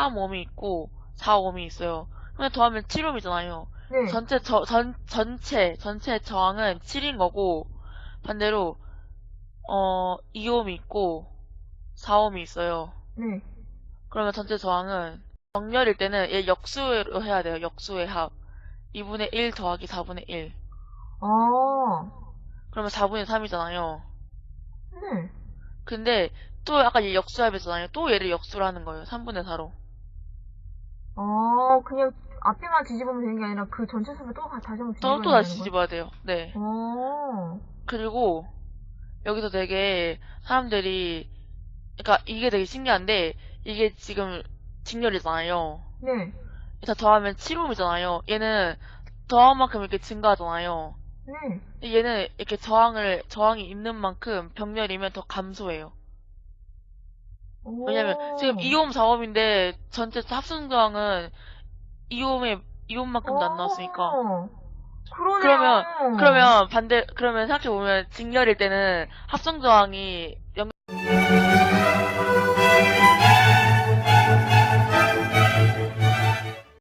3옴이 있고 4옴이 있어요. 근데 더하면 7옴이잖아요. 네. 전체 저, 전, 전체, 전체 저항은 7인 거고, 반대로, 어, 2옴이 있고, 4옴이 있어요. 네. 그러면 전체 저항은, 정렬일 때는 얘 역수로 해야 돼요. 역수의 합. 2분의 1 더하기 4분의 1. 어. 그러면 4분의 3이잖아요. 네. 근데, 또 아까 얘 역수합이잖아요. 또 얘를 역수로 하는 거예요. 3분의 4로. 어, 그냥 앞에만 뒤집으면 되는 게 아니라 그 전체 수를 또 다시 한번 뒤집어야 또, 또 다시 되는 뒤집어야 돼요. 네. 거예요? 어. 그리고 여기서 되게 사람들이 그러니까 이게 되게 신기한데 이게 지금 직렬이잖아요. 네. 자 더하면 7옴이잖아요. 얘는 더한 만큼 이렇게 증가하잖아요. 네. 얘는 이렇게 저항을 저항이 있는 만큼 병렬이면 더 감소해요. 오. 왜냐면 지금 2옴 4옴인데 전체 합성 저항은 2옴에 2옴만큼도 안 나왔으니까. 어. 그러네요. 그러면 그러면 반대 그러면 생각해 보면 직렬일 때는 합성 저항이 0